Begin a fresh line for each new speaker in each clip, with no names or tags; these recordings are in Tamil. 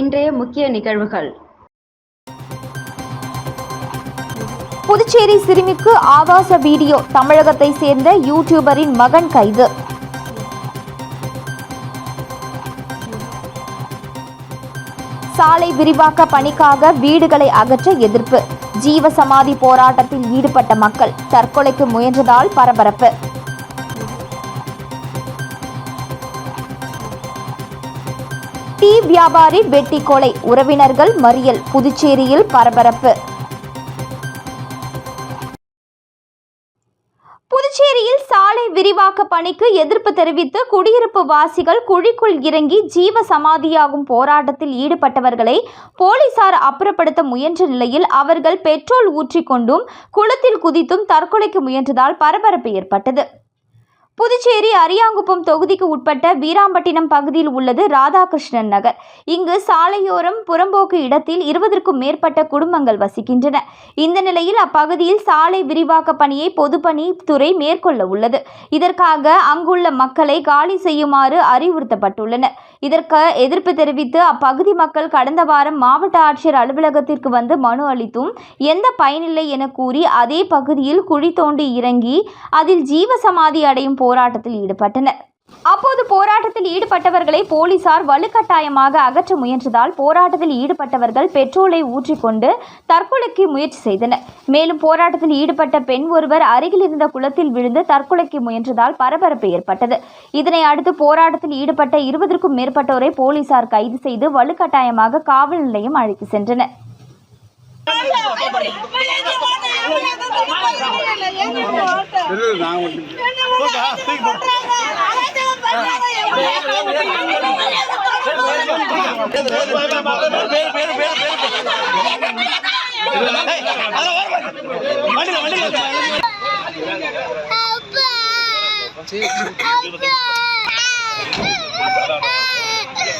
இன்றைய முக்கிய நிகழ்வுகள்.
புதுச்சேரி சிறுமிக்கு ஆபாச வீடியோ தமிழகத்தை சேர்ந்த யூடியூபரின் மகன் கைது. சாலை விரிவாக்க பணிக்காக வீடுகளை அகற்ற எதிர்ப்பு. ஜீவசமாதி போராட்டத்தில் ஈடுபட்ட மக்கள் தற்கொலைக்கு முயன்றதால் பரபரப்பு. டீ வியாபாரி வெட்டி கொலை உறவினர்கள் மறியல். புதுச்சேரியில் பரபரப்பு. புதுச்சேரியில் சாலை விரிவாக்க பணிக்கு எதிர்ப்பு தெரிவித்து குடியிருப்பு வாசிகள் குழிக்குள் இறங்கி ஜீவ சமாதியாகும் போராட்டத்தில் ஈடுபட்டவர்களை போலீசார் அப்புறப்படுத்த முயன்ற நிலையில் அவர்கள் பெட்ரோல் ஊற்றிக்கொண்டும் குளத்தில் குதித்தும் தற்கொலைக்கு முயன்றதால் பரபரப்பு ஏற்பட்டது. புதுச்சேரி அரியாங்குப்பம் தொகுதிக்கு உட்பட்ட வீராம்பட்டினம் பகுதியில் உள்ளது ராதாகிருஷ்ணன் நகர். இங்கு சாலையோரம் புறம்போக்கு இடத்தில் இருபதற்கும் மேற்பட்ட குடும்பங்கள் வசிக்கின்றன. இந்த நிலையில் அப்பகுதியில் சாலை விரிவாக்க பணியை பொதுப்பணித்துறை மேற்கொள்ள உள்ளது. இதற்காக அங்குள்ள மக்களை காலி செய்யுமாறு அறிவுறுத்தப்பட்டுள்ளனர். இதற்கு எதிர்ப்பு தெரிவித்து அப்பகுதி மக்கள் கடந்த வாரம் மாவட்ட ஆட்சியர் அலுவலகத்திற்கு வந்து மனு அளித்தும் எந்த பயனில்லை என கூறி அதே பகுதியில் குழி தோண்டி இறங்கி அதில் ஜீவசமாதி அடையும் போராட்டத்தில் ஈடுபட்டனர். அப்போது போராட்டத்தில் ஈடுபட்டவர்களை போலீசார் வலுக்கட்டாயமாக அகற்ற முயன்றதால் போராட்டத்தில் ஈடுபட்டவர்கள் பெட்ரோலை ஊற்றிக்கொண்டு தற்கொலைக்கு முயற்சி செய்தனர். மேலும் போராட்டத்தில் ஈடுபட்ட பெண் ஒருவர் அருகில் இருந்த குளத்தில் விழுந்து தற்கொலைக்கு முயன்றதால் பரபரப்பு ஏற்பட்டது. இதனை அடுத்து போராட்டத்தில் ஈடுபட்ட இருபதற்கும் மேற்பட்டோரை போலீசார் கைது செய்து வலுக்கட்டாயமாக காவல் நிலையம் அழைத்து சென்றனர். அப்பா அப்பா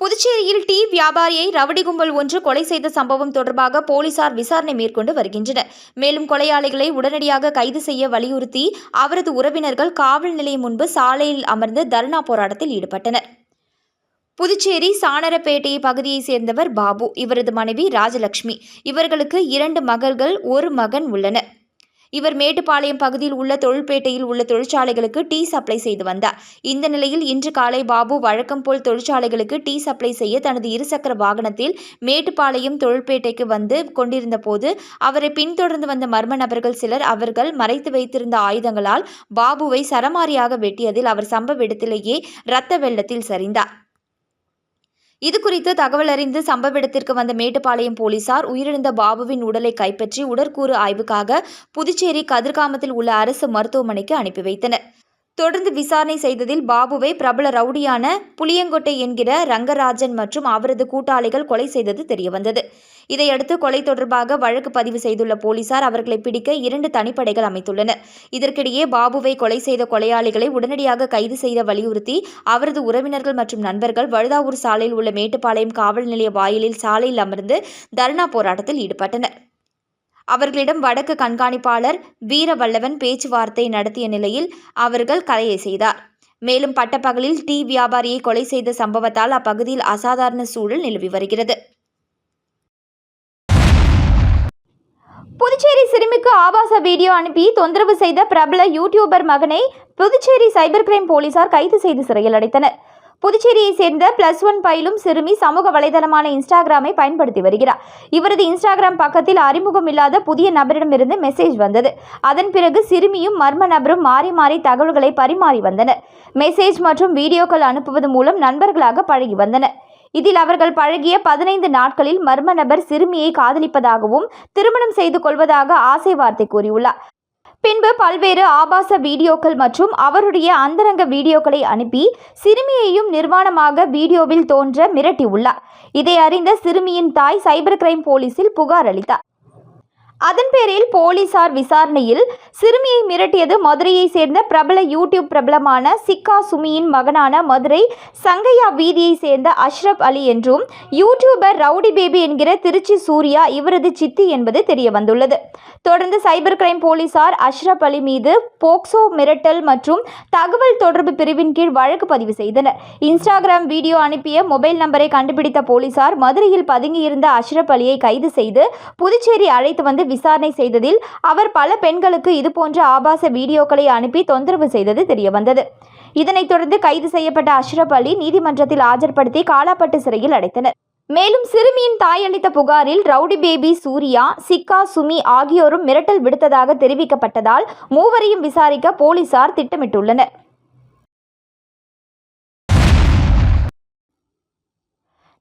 புதுச்சேரியில் டீ வியாபாரியை ரவுடி கும்பல் ஒன்று கொலை செய்த சம்பவம் தொடர்பாக போலீசார் விசாரணை மேற்கொண்டு வருகின்றனர். மேலும் கொலையாளிகளை உடனடியாக கைது செய்ய வலியுறுத்தி அவரது உறவினர்கள் காவல் நிலையம் முன்பு சாலையில் அமர்ந்து தர்ணா போராட்டத்தில் ஈடுபட்டனர். புதுச்சேரி சாணரப்பேட்டை பகுதியைச் சேர்ந்தவர் பாபு. இவரது மனைவி ராஜலட்சுமி இவர்களுக்கு இரண்டு மகள்கள் ஒரு மகன் உள்ளனர். இவர் மேட்டுப்பாளையம் பகுதியில் உள்ள தொழில்பேட்டையில் உள்ள தொழிற்சாலைகளுக்கு டீ சப்ளை செய்து வந்தார். இந்த நிலையில் இன்று காலை பாபு வழக்கம் போல் தொழிற்சாலைகளுக்கு டீ சப்ளை செய்ய தனது இருசக்கர வாகனத்தில் மேட்டுப்பாளையம் தொழில்பேட்டைக்கு வந்து கொண்டிருந்த போது அவரை பின்தொடர்ந்து வந்த மர்ம நபர்கள் சிலர் அவர்கள் மறைத்து வைத்திருந்த ஆயுதங்களால் பாபுவை சரமாரியாக வெட்டியதில் அவர் சம்பவ இடத்திலேயே இரத்த வெள்ளத்தில் சரிந்தார். இது குறித்து தகவல் அறிந்து சம்பவ இடத்திற்கு வந்த மேட்டுப்பாளையம் போலீசார் உயிரிழந்த பாபுவின் உடலை கைப்பற்றி உடற்கூறு ஆய்வுக்காக புதுச்சேரி கதிர்காமத்தில் உள்ள அரசு மருத்துவமனைக்கு அனுப்பி வைத்தனர். தொடர்ந்து விசாரணை செய்ததில் பாபுவை பிரபல ரவுடியான புளியங்கொட்டை என்கிற ரங்கராஜன் மற்றும் அவரது கூட்டாளிகள் கொலை செய்தது தெரியவந்தது. இதையடுத்து கொலை தொடர்பாக வழக்கு பதிவு செய்துள்ள போலீசார் அவர்களை பிடிக்க இரண்டு தனிப்படைகள் அமைத்துள்ளனர் இதற்கிடையே பாபுவை கொலை செய்த கொலையாளிகளை உடனடியாக கைது செய்த வலியுறுத்தி அவரது உறவினர்கள் மற்றும் நண்பர்கள் வழுதாவூர் சாலையில் உள்ள மேட்டுப்பாளையம் காவல் நிலைய வாயிலில் சாலையில் அமர்ந்து தர்ணா போராட்டத்தில் ஈடுபட்டனர். அவர்களிடம் வடக்கு கண்காணிப்பாளர் வீரவல்லவன் பேச்சுவார்த்தை நடத்திய நிலையில் அவர்கள் கலையை செய்தார். மேலும் பட்டப்பகலில் டீ வியாபாரியை கொலை செய்த சம்பவத்தால் அப்பகுதியில் அசாதாரண சூழல் நிலவி வருகிறது. புதுச்சேரி சிறுமிக்கு ஆபாச வீடியோ அனுப்பி தொந்தரவு செய்த பிரபல யூடியூபர் மகனை புதுச்சேரி சைபர் கிரைம் போலீசார் கைது செய்து சிறையில் அடைத்தனர். புதுச்சேரியை சேர்ந்த பிளஸ் ஒன் பயிலும் சிறுமி சமூக வலைதளமான இன்ஸ்டாகிராமை பயன்படுத்தி வருகிறார். இவரது இன்ஸ்டாகிராம் பக்கத்தில் அறிமுகம் இல்லாத புதிய நபரிடமிருந்து மெசேஜ் வந்தது. அதன் பிறகு சிறுமியும் மர்ம நபரும் மாறி மாறி தகவல்களை பரிமாறி வந்தனர். மெசேஜ் மற்றும் வீடியோக்கள் அனுப்புவது மூலம் நண்பர்களாக பழகி வந்தனர். இதில் அவர்கள் பழகிய பதினைந்து நாட்களில் மர்ம நபர் சிறுமியை காதலிப்பதாகவும் திருமணம் செய்து கொள்வதாக ஆசை வார்த்தை கூறியுள்ளார். பின்பு பல்வேறு ஆபாச வீடியோக்கள் மற்றும் அவருடைய அந்தரங்க வீடியோக்களை அனுப்பி சிறுமியையும் நிர்வாணமாக வீடியோவில் தோன்ற மிரட்டியுள்ளார். இதை அறிந்த சிறுமியின் தாய் சைபர் கிரைம் போலீசில் புகார் அளித்தார். அதன் பேரில் போலீசார் விசாரணையில் சிறுமியை மிரட்டியது மதுரையை சேர்ந்த பிரபல யூடியூப் பிரபலமான சிக்கா சுமியின் மகனான மதுரை சங்கையா வீதியை சேர்ந்த அஷ்ரப் அலி என்றும் யூடியூபர் ரவுடி பேபி என்கிற திருச்சி சூர்யா இவரது சித்தி என்பது தெரிய வந்துள்ளது தொடர்ந்து சைபர் கிரைம் போலீசார் அஷ்ரப் அலி மீது போக்சோ மிரட்டல் மற்றும் தகவல் தொடர்பு பிரிவின் கீழ் வழக்கு பதிவு செய்தனர். இன்ஸ்டாகிராம் வீடியோ அனுப்பிய மொபைல் நம்பரை கண்டுபிடித்த போலீசார் மதுரையில் பதுங்கியிருந்த அஷ்ரப் அலியை கைது செய்து புதுச்சேரி அழைத்து வந்து விசாரணை செய்ததில் அவர் பல பெண்களுக்கு இதுபோன்ற ஆபாச வீடியோக்களை அனுப்பி தொந்தரவு செய்தது தெரியவந்தது. இதனைத் தொடர்ந்து கைது செய்யப்பட்ட அஷ்ரப் அலி நீதிமன்றத்தில் ஆஜர்படுத்தி காலாப்பட்டு சிறையில் அடைத்தனர். மேலும் சிறுமியின் தாய் அளித்த புகாரில் ரவுடி பேபி சூர்யா சிக்கா சுமி ஆகியோரும் மிரட்டல் விடுத்ததாக தெரிவிக்கப்பட்டதால் மூவரையும் விசாரிக்க போலீசார் திட்டமிட்டுள்ளனர்.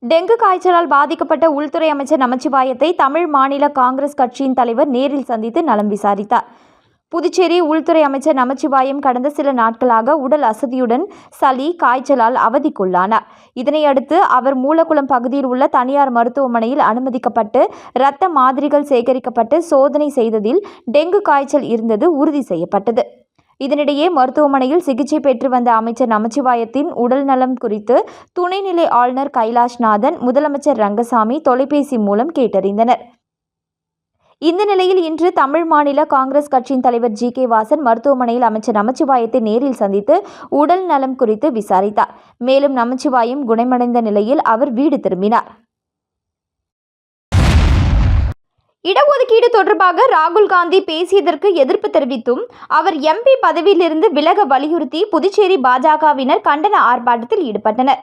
டெங்கு காய்ச்சலால் பாதிக்கப்பட்ட உள்துறை அமைச்சர் நமச்சிவாயத்தை தமிழ் மாநில காங்கிரஸ் கட்சியின் தலைவர் நேரில் சந்தித்து நலம் விசாரித்தார். புதுச்சேரி உள்துறை அமைச்சர் நமச்சிவாயம் கடந்த சில நாட்களாக உடல் அசதியுடன் சளி காய்ச்சலால் அவதிக்குள்ளானார். இதனையடுத்து அவர் மூலக்குளம் பகுதியில் உள்ள தனியார் மருத்துவமனையில் அனுமதிக்கப்பட்டு இரத்த மாதிரிகள் சேகரிக்கப்பட்டு சோதனை செய்ததில் டெங்கு காய்ச்சல் இருந்தது உறுதி செய்யப்பட்டது. இதனிடையே மருத்துவமனையில் சிகிச்சை பெற்று வந்த அமைச்சர் நமச்சிவாயத்தின் உடல் நலம் குறித்து துணைநிலை ஆளுநர் கைலாஷ்நாதன் முதலமைச்சர் ரங்கசாமி தொலைபேசி மூலம் கேட்டறிந்தனர். இந்த நிலையில் இன்று தமிழ் மாநில காங்கிரஸ் கட்சியின் தலைவர் ஜி. கே. வாசன் மருத்துவமனையில் அமைச்சர் நமச்சிவாயத்தை நேரில் சந்தித்து உடல் நலம் குறித்து விசாரித்தார். மேலும் நமச்சிவாயம் குணமடைந்த நிலையில் அவர் வீடு திரும்பினார். இடஒதுக்கீடு தொடர்பாக ராகுல் காந்தி பேசியதற்கு எதிர்ப்பு தெரிவித்தும் அவர் எம்பி பதவியிலிருந்து விலக வலியுறுத்தி புதுச்சேரி பாஜகவினர் கண்டன ஆர்ப்பாட்டத்தில் ஈடுபட்டனர்.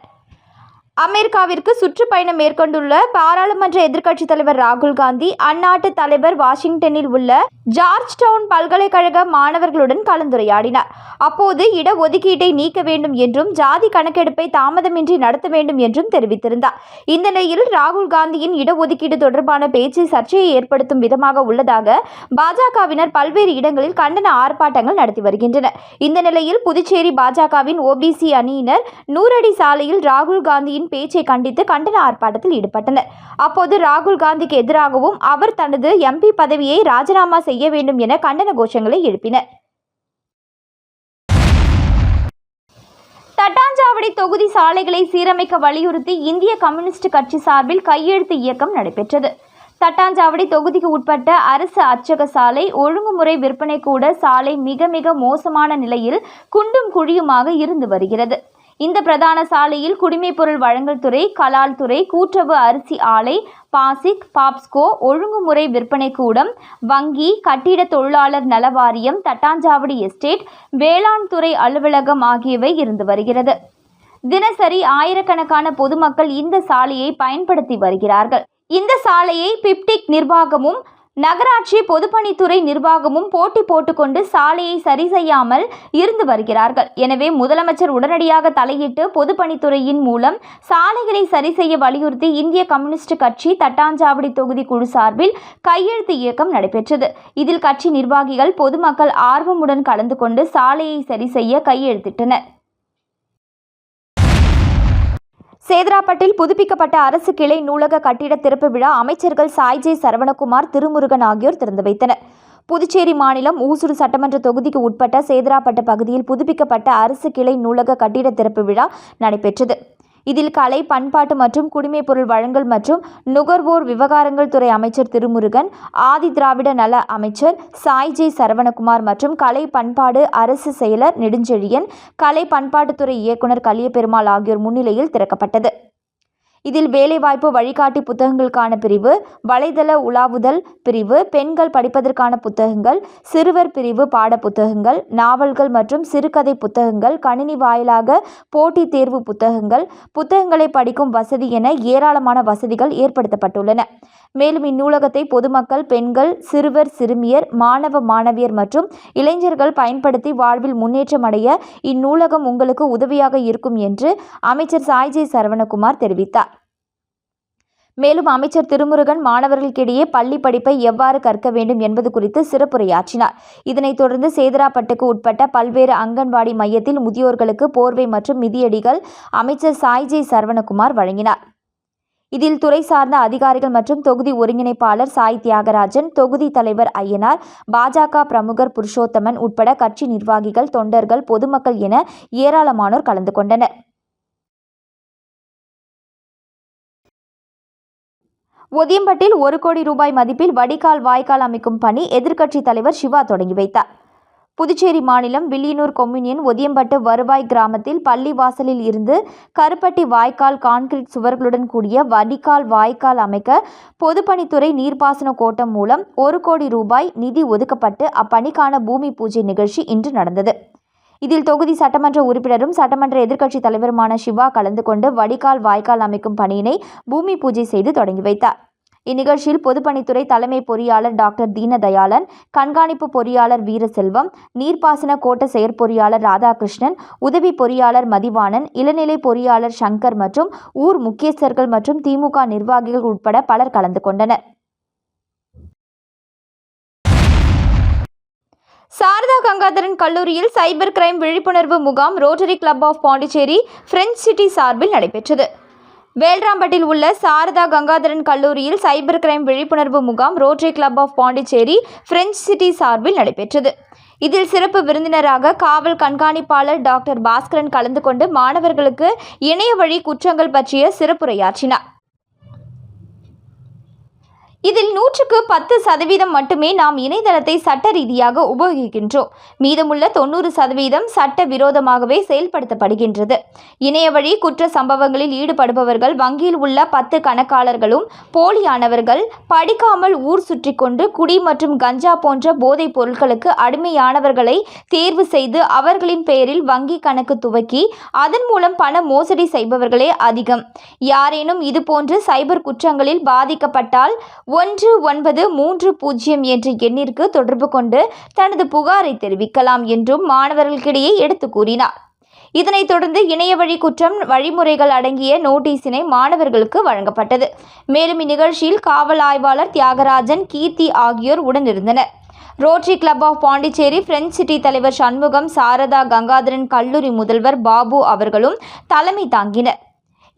அமெரிக்காவிற்கு சுற்றுப்பயணம் மேற்கொண்டுள்ள பாராளுமன்ற எதிர்க்கட்சித் தலைவர் ராகுல் காந்தி அந்நாட்டு தலைவர் வாஷிங்டனில் உள்ள ஜார்ஜ் டவுன் பல்கலைக்கழக மாணவர்களுடன் கலந்துரையாடினார். அப்போது இடஒதுக்கீட்டை நீக்க வேண்டும் என்றும் ஜாதி கணக்கெடுப்பை தாமதமின்றி நடத்த வேண்டும் என்றும் தெரிவித்திருந்தார். இந்த நிலையில் ராகுல் காந்தியின் இடஒதுக்கீடு தொடர்பான பேச்சு சர்ச்சையை ஏற்படுத்தும் விதமாக உள்ளதாக பாஜகவினர் பல்வேறு இடங்களில் கண்டன ஆர்ப்பாட்டங்கள் நடத்தி வருகின்றனர் இந்த நிலையில் புதுச்சேரி பாஜகவின் ஓபிசி அணியினர் நூறடி சாலையில் ராகுல் காந்தியின் பேச்சை கண்டித்து கண்டன ஆர்ப்பாட்டத்தில் ஈடுபட்டனர். அப்போது ராகுல் காந்திக்கு எதிராகவும் அவர் தனது எம்பி பதவியை ராஜினாமா செய்ய வேண்டும் என கண்டன கோஷங்களை எழுப்பினர். தட்டாஞ்சாவடி தொகுதி சாலைகளை சீரமைக்க வலியுறுத்தி இந்திய கம்யூனிஸ்ட் கட்சி சார்பில் கையெழுத்து இயக்கம் நடைபெற்றது. தட்டாஞ்சாவடி தொகுதிக்கு உட்பட்ட அரசு அச்சக சாலை ஒழுங்குமுறை விற்பனை கூட சாலை மிக மிக மோசமான நிலையில் குண்டும் குழியுமாக இருந்து வருகிறது. இந்த பிரதான சாலையில் குடிமைப்பொருள் வழங்கல் துறை கலால் துறை கூட்டுறவு அரிசி ஆலை பாசிக் பாப்ஸ்கோ ஒழுங்குமுறை விற்பனை கூடம் வங்கி கட்டிட தொழிலாளர் நல வாரியம் தட்டாஞ்சாவடி எஸ்டேட் வேளாண் துறை அலுவலகம் ஆகியவை இருந்து வருகிறது. தினசரி ஆயிரக்கணக்கான பொதுமக்கள் இந்த சாலையை பயன்படுத்தி வருகிறார்கள். இந்த சாலையை பிப்டிக் நிர்வாகமும் நகராட்சி பொதுப்பணித்துறை நிர்வாகமும் போட்டி போட்டுக்கொண்டு சாலையை சரி செய்யாமல் இருந்து வருகிறார்கள். எனவே முதலமைச்சர் உடனடியாக தலையிட்டு பொதுப்பணித்துறையின் மூலம் சாலைகளை சரி செய்ய வலியுறுத்தி இந்திய கம்யூனிஸ்ட் கட்சி தட்டாஞ்சாவடி தொகுதி குழு சார்பில் கையெழுத்து இயக்கம் நடைபெற்றது. இதில் கட்சி நிர்வாகிகள் பொதுமக்கள் ஆர்வமுடன் கலந்து கொண்டு சாலையை சரி செய்ய கையெழுத்திட்டனர். சேதராப்பட்டில் புதுப்பிக்கப்பட்ட அரசு கிளை நூலக கட்டிட திறப்பு விழா அமைச்சர்கள் சாய்ஜே சரவணகுமார் திருமுருகன் ஆகியோர் திறந்து வைத்தனர். புதுச்சேரி மாநிலம் ஊசுடு சட்டமன்ற தொகுதிக்கு உட்பட்ட சேதராப்பட்டு பகுதியில் புதுப்பிக்கப்பட்ட அரசு கிளை நூலக கட்டிட திறப்பு விழா நடைபெற்றது. இதில் கலை பண்பாட்டு மற்றும் குடிமைப்பொருள் வழங்கல் மற்றும் நுகர்வோர் விவகாரங்கள் துறை அமைச்சர் திருமுருகன் ஆதி திராவிட நல அமைச்சர் சாய்ஜே சரவணகுமார் மற்றும் கலை பண்பாடு அரசு செயலர் நெடுஞ்செழியன் கலை பண்பாட்டுத்துறை இயக்குனர் கலியபெருமாள் ஆகியோர் முன்னிலையில் திறக்கப்பட்டது. இதில் வேலைவாய்ப்பு வழிகாட்டி புத்தகங்களுக்கான பிரிவு வலைதள உலாவுதல் பிரிவு பெண்கள் படிப்பதற்கான புத்தகங்கள் சிறுவர் பிரிவு பாட புத்தகங்கள் நாவல்கள் மற்றும் சிறுகதை புத்தகங்கள் கணினி வாயிலாக போட்டித் தேர்வு புத்தகங்கள் புத்தகங்களை படிக்கும் வசதி என ஏராளமான வசதிகள் ஏற்படுத்தப்பட்டுள்ளன. மேலும் இந்நூலகத்தை பொதுமக்கள் பெண்கள் சிறுவர் சிறுமியர் மாணவ மாணவியர் மற்றும் இளைஞர்கள் பயன்படுத்தி வாழ்வில் முன்னேற்றம் அடைய இந்நூலகம் உங்களுக்கு உதவியாக இருக்கும் என்று அமைச்சர் சாய்ஜே சரவணகுமார் தெரிவித்தார். மேலும் அமைச்சர் திருமுருகன் மாணவர்களுக்கிடையே பள்ளி படிப்பை எவ்வாறு கற்க வேண்டும் என்பது குறித்து சிறப்புரையாற்றினார். இதனைத் தொடர்ந்து சேதராப்பட்டுக்கு உட்பட்ட பல்வேறு அங்கன்வாடி மையத்தில் முதியோர்களுக்கு போர்வை மற்றும் மிதியடிகள் அமைச்சர் சாய்ஜே சரவணகுமார் வழங்கினார். இதில் துறை சார்ந்த அதிகாரிகள் மற்றும் தொகுதி ஒருங்கிணைப்பாளர் சாய் தியாகராஜன் தொகுதி தலைவர் ஐயனார் பாஜக பிரமுகர் புருஷோத்தமன் உட்பட கட்சி நிர்வாகிகள் தொண்டர்கள் பொதுமக்கள் என ஏராளமானோர் கலந்து கொண்டனர். ஒதியம்பட்டில் ஒரு கோடி ரூபாய் மதிப்பில் வடிகால் வாய்க்கால் அமைக்கும் பணி எதிர்க்கட்சித் தலைவர் சிவா தொடங்கி வைத்தார். புதுச்சேரி மாநிலம் வில்லியனூர் கொம்யூனியன் ஒதியம்பட்டு வருவாய் கிராமத்தில் பள்ளி வாசலில் இருந்து கருப்பட்டி வாய்க்கால் கான்கிரீட் சுவர்களுடன் கூடிய வடிகால் வாய்க்கால் அமைக்க பொதுப்பணித்துறை நீர்ப்பாசன கோட்டம் மூலம் ஒரு கோடி ரூபாய் நிதி ஒதுக்கப்பட்டு அப்பணிக்கான பூமி பூஜை நிகழ்ச்சி இன்று நடந்தது. இதில் தொகுதி சட்டமன்ற உறுப்பினரும் சட்டமன்ற எதிர்க்கட்சித் தலைவருமான சிவா கலந்து கொண்டு வடிகால் வாய்க்கால் அமைக்கும் பணியினை பூமி பூஜை செய்து தொடங்கி வைத்தார். இந்நிகழ்ச்சியில் பொதுப்பணித்துறை தலைமை பொறியாளர் டாக்டர் தீனதயாளன் கண்காணிப்பு பொறியாளர் வீரசெல்வம் நீர்ப்பாசன கோட்ட செயற்பொறியாளர் ராதாகிருஷ்ணன் உதவி பொறியாளர் மதிவாணன் இளநிலை பொறியாளர் சங்கர் மற்றும் ஊர் முக்கியஸ்தர்கள் மற்றும் திமுக நிர்வாகிகள் உட்பட பலர் கலந்து கொண்டனர். சாரதா கங்காதரன் கல்லூரியில் சைபர் கிரைம் விழிப்புணர்வு முகாம் rotary club of Pondicherry French city சார்பில் நடைபெற்றது. வேல்ராம்பட்டில் உள்ள சாரதா கங்காதரன் கல்லூரியில் சைபர் கிரைம் விழிப்புணர்வு முகாம் rotary club of Pondicherry French city சார்பில் நடைபெற்றது. இதில் சிறப்பு விருந்தினராக காவல் கண்காணிப்பாளர் டாக்டர் பாஸ்கரன் கலந்து கொண்டு மாணவர்களுக்கு இணைய வழி குற்றங்கள் பற்றிய சிறப்புரையாற்றினார். இதில் நூற்றுக்கு பத்து சதவீதம் மட்டுமே நாம் இணையதளத்தை சட்ட ரீதியாக உபயோகிக்கின்றோம். மீதமுள்ள தொண்ணூறு சதவீதம் சட்ட விரோதமாகவே செயல்படுத்தப்படுகின்றது. இணைய வழி குற்ற சம்பவங்களில் ஈடுபடுபவர்கள் வங்கியில் உள்ள பத்து கணக்காளர்களும் போலியானவர்கள் படிக்காமல் ஊர் சுற்றி கொண்டு குடி மற்றும் கஞ்சா போன்ற போதைப் பொருட்களுக்கு அடிமையானவர்களை தேர்வு செய்து அவர்களின் பெயரில் வங்கி கணக்கு துவக்கி அதன் மூலம் பண மோசடி செய்பவர்களே அதிகம். யாரேனும் இதுபோன்று சைபர் குற்றங்களில் பாதிக்கப்பட்டால் ஒன்று ஒன்பது மூன்று பூஜ்ஜியம் என்ற எண்ணிற்கு தொடர்பு கொண்டு தனது புகாரை தெரிவிக்கலாம் என்றும் மாணவர்களுக்கிடையே எடுத்து கூறினார். இதனைத் தொடர்ந்து இணைய வழி குற்றம் வழிமுறைகள் அடங்கிய நோட்டீஸினை மாணவர்களுக்கு வழங்கப்பட்டது. மேலும் இந்நிகழ்ச்சியில் காவல் ஆய்வாளர் தியாகராஜன் கீர்த்தி ஆகியோர் உடனிருந்தனர். Rotary club of Pondicherry French city தலைவர் சண்முகம் சாரதா கங்காதரன் கல்லூரி முதல்வர் பாபு அவர்களும் தலைமை தாங்கினர்.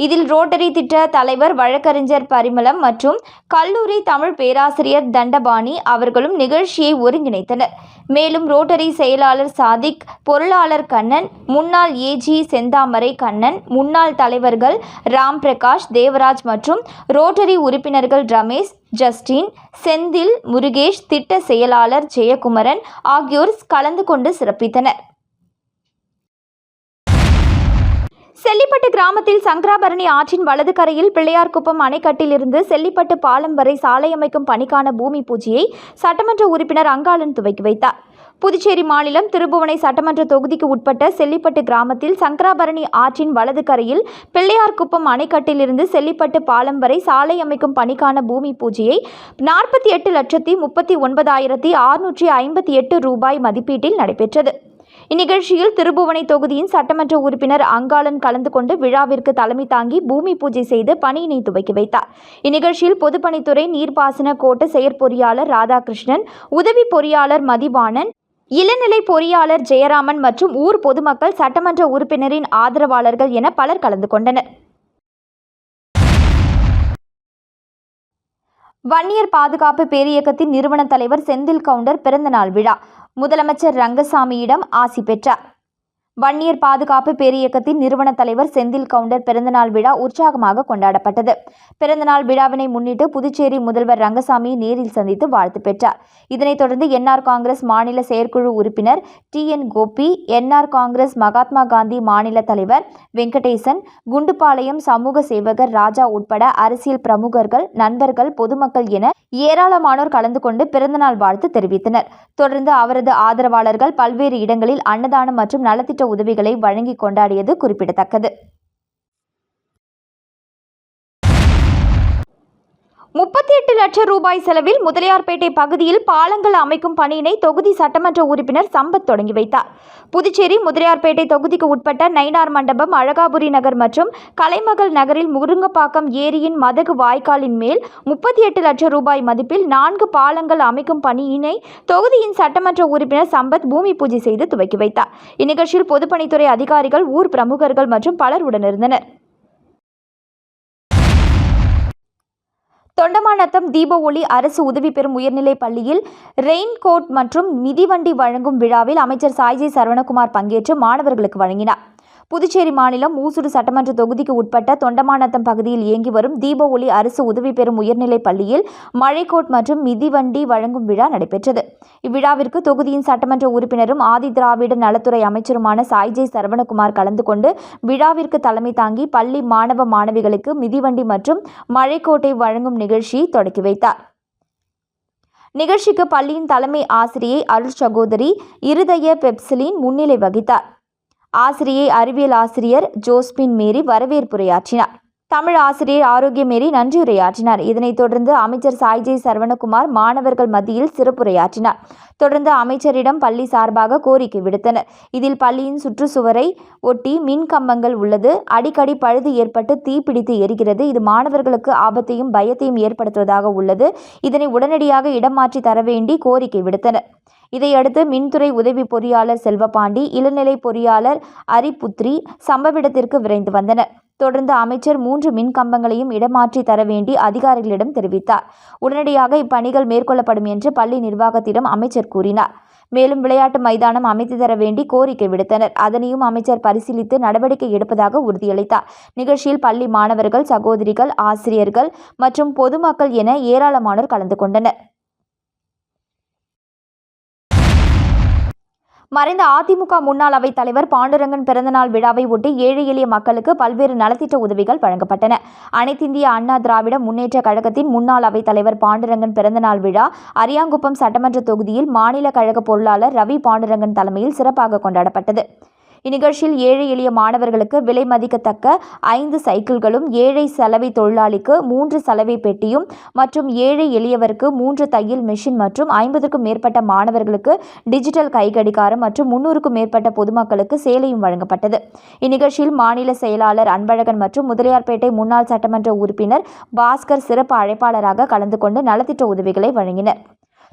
இதில் ரோட்டரி திட்ட தலைவர் வழக்கறிஞர் பரிமளம் மற்றும் கல்லூரி தமிழ் பேராசிரியர் தண்டபாணி அவர்களும் நிகழ்ச்சியை ஒருங்கிணைத்தனர். மேலும் ரோட்டரி செயலாளர் சாதிக் பொருளாளர் கண்ணன் முன்னாள் ஏஜி செந்தாமரை கண்ணன் முன்னாள் தலைவர்கள் ராம் பிரகாஷ் தேவராஜ் மற்றும் ரோட்டரி உறுப்பினர்கள் ரமேஷ் ஜஸ்டின் செந்தில் முருகேஷ் திட்ட செயலாளர் ஜெயக்குமரன் ஆகியோர் கலந்து கொண்டு சிறப்பித்தனர். செல்லிப்பட்டு கிராமத்தில் சங்கராபரணி ஆற்றின் வலது கரையில் பிள்ளையார்குப்பம் அணைக்கட்டிலிருந்து செல்லிப்பட்டு பாலம் வரை சாலை அமைக்கும் பணிக்கான பூமி பூஜையை சட்டமன்ற உறுப்பினர் அங்காளன் துவக்கி வைத்தார். புதுச்சேரி மாநிலம் திருபுவனை சட்டமன்ற தொகுதிக்கு உட்பட்ட செல்லிப்பட்டு கிராமத்தில் சங்கராபரணி ஆற்றின் வலது கரையில் பிள்ளையார்குப்பம் அணைக்கட்டிலிருந்து செல்லிப்பட்டு பாலம் வரை சாலை அமைக்கும் பணிக்கான பூமி பூஜையை நாற்பத்தி எட்டு லட்சத்தி முப்பத்தி ஒன்பதாயிரத்தி அறுநூற்றி ஐம்பத்தி எட்டு ரூபாய் மதிப்பீட்டில் நடைபெற்றது. இந்நிகழ்ச்சியில் திருபுவனை தொகுதியின் சட்டமன்ற உறுப்பினர் அங்காளன் கலந்து கொண்டு விழாவிற்கு தலைமை தாங்கி பூமி பூஜை செய்து பணியினை துவக்கி வைத்தார். இந்நிகழ்ச்சியில் பொதுப்பணித்துறை நீர்ப்பாசன கோட்ட செயற்பொறியாளர் ராதாகிருஷ்ணன் உதவி பொறியாளர் மதிவாணன் இளநிலை பொறியாளர் ஜெயராமன் மற்றும் ஊர் பொதுமக்கள் சட்டமன்ற உறுப்பினரின் ஆதரவாளர்கள் என பலர் கலந்து கொண்டனர். வன்னியர் பாதுகாப்பு பேரியக்கத்தின் நிறுவன தலைவர் செந்தில் கவுண்டர் பிறந்தநாள் விழா. முதலமைச்சர் ரங்கசாமியிடம் ஆசி பெற்றார். வன்னியர் பாதுகாப்பு பேரியக்கத்தின் நிறுவன தலைவர் செந்தில் கவுண்டர் பிறந்தநாள் விழா உற்சாகமாக கொண்டாடப்பட்டது. பிறந்தநாள் விழாவினை முன்னிட்டு புதுச்சேரி முதல்வர் ரங்கசாமியை நேரில் சந்தித்து வாழ்த்து பெற்றார். இதனைத் தொடர்ந்து என்ஆர் காங்கிரஸ் மாநில செயற்குழு உறுப்பினர் T N Gopi NR Congress Mahatma Gandhi மாநில தலைவர் வெங்கடேசன் குண்டுபாளையம் சமூக சேவகர் ராஜா உட்பட அரசியல் பிரமுகர்கள் நண்பர்கள் பொதுமக்கள் என ஏராளமானோர் கலந்து கொண்டு பிறந்தநாள் வாழ்த்து தெரிவித்தனர். தொடர்ந்து அவரது ஆதரவாளர்கள் பல்வேறு இடங்களில் அன்னதானம் மற்றும் நலத்திட்ட உதவிகளை வழங்கி கொண்டாடியது குறிப்பிடத்தக்கது. முப்பத்தி எட்டு லட்சம் ரூபாய் செலவில் முதலியார்பேட்டை பகுதியில் பாலங்கள் அமைக்கும் பணியினை தொகுதி சட்டமன்ற உறுப்பினர் சம்பத் தொடங்கி வைத்தார். புதுச்சேரி முதலியார்பேட்டை தொகுதிக்கு உட்பட்ட நைனார் மண்டபம் அழகாபுரி நகர் மற்றும் கலைமகள் நகரில் முருங்கப்பாக்கம் ஏரியின் மதகு வாய்க்காலின் மேல் முப்பத்தி எட்டு லட்சம் ரூபாய் மதிப்பில் நான்கு பாலங்கள் அமைக்கும் பணியினை தொகுதியின் சட்டமன்ற உறுப்பினர் சம்பத் பூமி பூஜை செய்து துவக்கி வைத்தார். இந்நிகழ்ச்சியில் பொதுப்பணித்துறை அதிகாரிகள் ஊர் பிரமுகர்கள் மற்றும் பலர் உடனிருந்தனர். தொண்டமாநத்தம் தீப ஒளி அரசு உதவி பெறும் உயர்நிலைப் பள்ளியில் ரெயின் கோட் மற்றும் மிதிவண்டி வழங்கும் விழாவில் அமைச்சர் சாய்ஜி சரவணகுமார் பங்கேற்று மாணவர்களுக்கு வழங்கினார். புதுச்சேரி மாநிலம் ஊசுடு சட்டமன்ற தொகுதிக்கு உட்பட்ட தொண்டமாநத்தம் பகுதியில் இயங்கி வரும் தீப ஒளி அரசு உதவி பெறும் உயர்நிலைப் பள்ளியில் மழைக்கோட் மற்றும் மிதிவண்டி வழங்கும் விழா நடைபெற்றது. இவ்விழாவிற்கு தொகுதியின் சட்டமன்ற உறுப்பினரும் ஆதி திராவிட நலத்துறை அமைச்சருமான சாய்ஜே சரவணகுமார் கலந்து கொண்டு விழாவிற்கு தலைமை தாங்கி பள்ளி மாணவ மாணவிகளுக்கு மிதிவண்டி மற்றும் மழைக்கோட்டை வழங்கும் நிகழ்ச்சியை தொடக்கி வைத்தார். நிகழ்ச்சிக்கு பள்ளியின் தலைமை ஆசிரியை அருள் சகோதரி இருதய பெப்சிலின் முன்னிலை வகித்தார். ஆசிரியை அறிவியல் ஆசிரியர் ஜோஸ்பின் மேரி வரவேற்புரையாற்றினார். தமிழ் ஆசிரியர் ஆரோக்கிய மேரி நன்றியுரையாற்றினார். இதனைத் தொடர்ந்து அமைச்சர் சாய்ஜே சரவணகுமார் மாணவர்கள் மத்தியில் சிறப்புரையாற்றினார். தொடர்ந்து அமைச்சரிடம் பள்ளி சார்பாக கோரிக்கை விடுத்தனர். இதில் பள்ளியின் சுற்றுச்சுவரை ஒட்டி மின் கம்பங்கள் உள்ளது. அடிக்கடி பழுது ஏற்பட்டு தீப்பிடித்து எரிகிறது. இது மாணவர்களுக்கு ஆபத்தையும் பயத்தையும் ஏற்படுத்துவதாக உள்ளது. இதனை உடனடியாக இடம் மாற்றி தர வேண்டி கோரிக்கை விடுத்தனர். இதையடுத்து மின்துறை உதவி பொறியாளர் செல்வபாண்டி இளநிலை பொறியாளர் அரிபுத்ரி சம்பவிடத்திற்கு விரைந்து வந்தனர். தொடர்ந்து அமைச்சர் மூன்று மின் கம்பங்களையும் இடமாற்றி தர வேண்டி அதிகாரிகளிடம் தெரிவித்தார். உடனடியாக இப்பணிகள் மேற்கொள்ளப்படும் என்று பள்ளி நிர்வாகத்திடம் அமைச்சர் கூறினார். மேலும் விளையாட்டு மைதானம் அமைத்து தர வேண்டி கோரிக்கை விடுத்தனர். அதனையும் அமைச்சர் பரிசீலித்து நடவடிக்கை எடுப்பதாக உறுதியளித்தார். நிகழ்ச்சியில் பள்ளி மாணவர்கள் சகோதரிகள் ஆசிரியர்கள் மற்றும் பொதுமக்கள் என ஏராளமானோர் கலந்து கொண்டனர். மறைந்த அதிமுக முன்னாள் அவைத் தலைவர் பாண்டுரங்கன் பிறந்தநாள் விழாவை ஒட்டி ஏழை எளிய மக்களுக்கு பல்வேறு நலத்திட்ட உதவிகள் வழங்கப்பட்டன. அனைத்திந்திய அண்ணா திராவிட முன்னேற்ற கழகத்தின் முன்னாள் அவைத் தலைவர் பாண்டுரங்கன் பிறந்தநாள் விழா அரியாங்குப்பம் சட்டமன்ற தொகுதியில் மாநில கழக பொருளாளர் ரவி பாண்டுரங்கன் தலைமையில் சிறப்பாக கொண்டாடப்பட்டது. இந்நிகழ்ச்சியில் ஏழை எளிய மாணவர்களுக்கு விலை மதிக்கத்தக்க ஐந்து சைக்கிள்களும் ஏழை சலவை தொழிலாளிக்கு மூன்று சலவை பெட்டியும் மற்றும் ஏழை எளியவருக்கு மூன்று தையல் மெஷின் மற்றும் ஐம்பதுக்கும் மேற்பட்ட மாணவர்களுக்கு டிஜிட்டல் கைகடிகாரம் மற்றும் முன்னூறுக்கும் மேற்பட்ட பொதுமக்களுக்கு சேலையும் வழங்கப்பட்டது. இந்நிகழ்ச்சியில் மாநில செயலாளர் அன்பழகன் மற்றும் முதலியார்பேட்டை முன்னாள் சட்டமன்ற உறுப்பினர் பாஸ்கர் சிறப்பு அழைப்பாளராக கலந்து கொண்டு நலத்திட்ட உதவிகளை வழங்கினர்.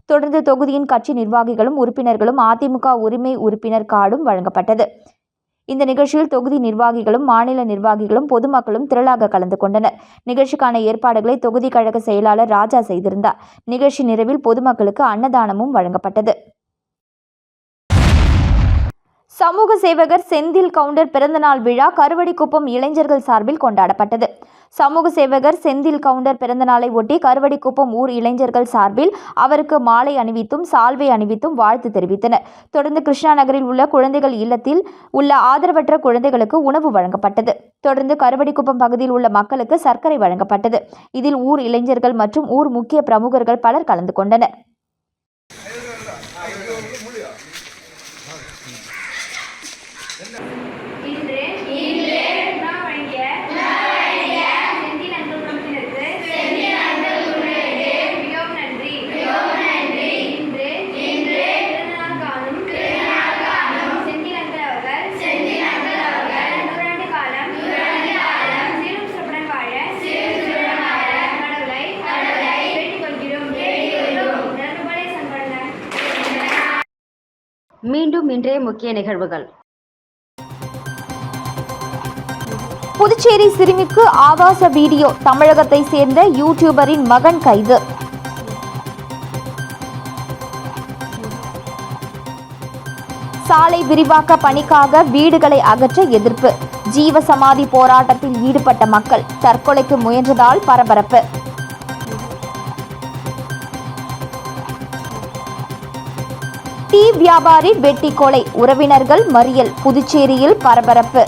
தொடர்ந்து தொகுதியின் கட்சி நிர்வாகிகளும் உறுப்பினர்களும் அதிமுக உரிமை உறுப்பினர் கார்டும் வழங்கப்பட்டது. இந்த நிகழ்ச்சியில் தொகுதி நிர்வாகிகளும் மாநில நிர்வாகிகளும் பொதுமக்களும் திரளாக கலந்து கொண்டனர். நிகழ்ச்சிக்கான ஏற்பாடுகளை தொகுதி கழக செயலாளர் ராஜா செய்திருந்தார். நிகழ்ச்சி நிறைவில் பொதுமக்களுக்கு அன்னதானமும் வழங்கப்பட்டது. சமூக சேவகர் செந்தில் கவுண்டர் பிறந்தநாள் விழா கருவடிக்குப்பம் இளைஞர்கள் சார்பில் கொண்டாடப்பட்டது. சமூக சேவகர் செந்தில் கவுண்டர் பிறந்தநாளை ஒட்டி கருவடிக்குப்பம் ஊர் இளைஞர்கள் சார்பில் அவருக்கு மாலை அணிவித்தும் சால்வை அணிவித்தும் வாழ்த்து தெரிவித்தனர். தொடர்ந்து கிருஷ்ணா நகரில் உள்ள குழந்தைகள் இல்லத்தில் உள்ள ஆதரவற்ற குழந்தைகளுக்கு உணவு வழங்கப்பட்டது. தொடர்ந்து கருவடிக்குப்பம் பகுதியில் உள்ள மக்களுக்கு சர்க்கரை வழங்கப்பட்டது. இதில் ஊர் இளைஞர்கள் மற்றும் ஊர் முக்கிய பிரமுகர்கள் பலர் கலந்து கொண்டனர்.
இன்றைய முக்கிய நிகழ்வுகள்.
புதுச்சேரி சிறுமிக்கு ஆபாச வீடியோ தமிழகத்தை சேர்ந்த யூடியூபரின் மகன் கைது. சாலை விரிவாக்க பணிக்காக வீடுகளை அகற்ற எதிர்ப்பு. ஜீவசமாதி போராட்டத்தில் ஈடுபட்ட மக்கள் தற்கொலைக்கு முயன்றதால் பரபரப்பு. டீ வியாபாரி வெட்டி கொலை. உறவினர்கள் மறியல். புதுச்சேரியில் பரபரப்பு.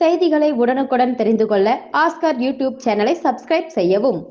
செய்திகளை உடனுக்குடன் தெரிந்து கொள்ள ஆஸ்கார் யூடியூப் சேனலை சப்ஸ்கிரைப் செய்யவும்.